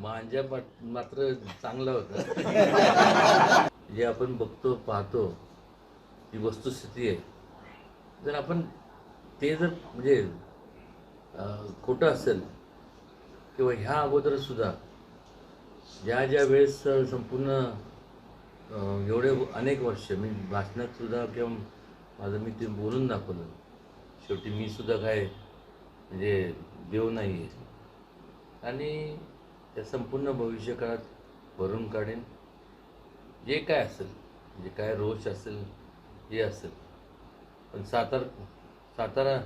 मांजा मात- मात्र चांगला होता. जे आपण बघतो पाहतो जी वस्तुस्थिती आहे. जर आपण ते जर म्हणजे खोटं असेल किंवा ह्या अगोदर सुद्धा ज्या ज्या वेळेस संपूर्ण एवढे अनेक वर्ष मी भाषणात सुद्धा किंवा माझं मी ते बोलून दाखवलं. शेवटी मी सुद्धा काय म्हणजे देव नाही आहे आणि त्या संपूर्ण भविष्यकाळात भरून काढेन. जे काय असेल जे काय रोष असेल जे असेल. पण सातार सातारा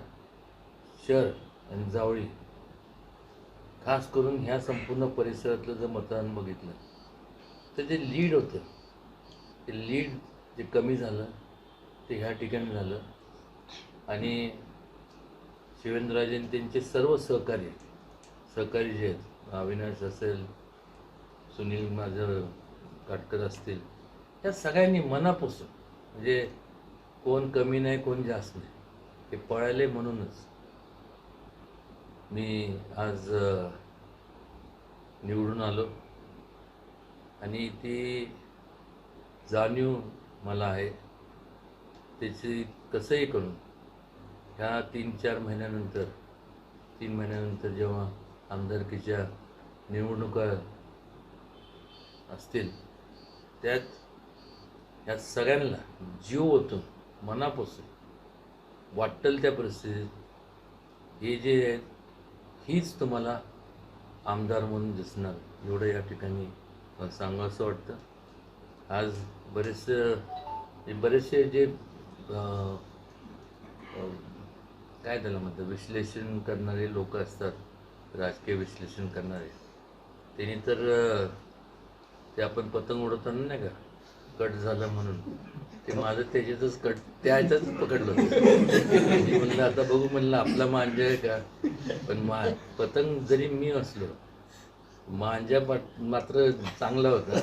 शहर आणि जावळी खास करून ह्या संपूर्ण परिसरातलं जर मतदान बघितलं तर जे लीड होतं ते लीड जे कमी झालं ते ह्या ठिकाणी झालं. आणि शिवेंद्रराजेन त्यांचे सर्व सहकारी सहकारी जे आहेत अविनाश असेल सुनील माझं काटकर असतील या सगळ्यांनी मनापासून म्हणजे कोण कमी नाही कोण जास्त नाही हे पळाले म्हणूनच. मी आज निवडून आलो. आणि ती जाणीव मला आहे. त्याची कसंही करून ह्या तीन चार महिन्यानंतर तीन महिन्यानंतर जेव्हा आमदारकीच्या निवडणुका असतील त्यात ह्या सगळ्यांना जीव ओतून मनापासून वाटेल त्या परिस्थितीत हे जे आहेत हीच तुम्हाला आमदार म्हणून दिसणार. एवढं या ठिकाणी मला सांगावं असं वाटतं. आज बरेचसे बरेचसे जे काय त्याला म्हणतात विश्लेषण करणारे लोक असतात राजकीय विश्लेषण करणारे त्यांनी तर ते आपण पतंग उडवताना नाही का कट झालं म्हणून. ते माझं त्याच्यातच कट त्या ह्याच्यातच पकडलं म्हणलं आता बघू म्हणलं आपला मांजा आहे का? पण मा पतंग जरी मी असलो मांजा मात्र चांगला होता.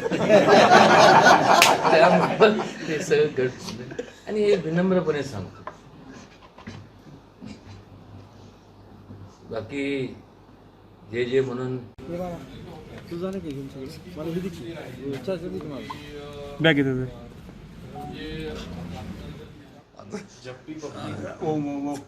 त्यामुळं ते सगळं घट आणि हे विनम्रपणे सांगतो. बाकी जे जे म्हणून बॅग येते ओम ओम ओम.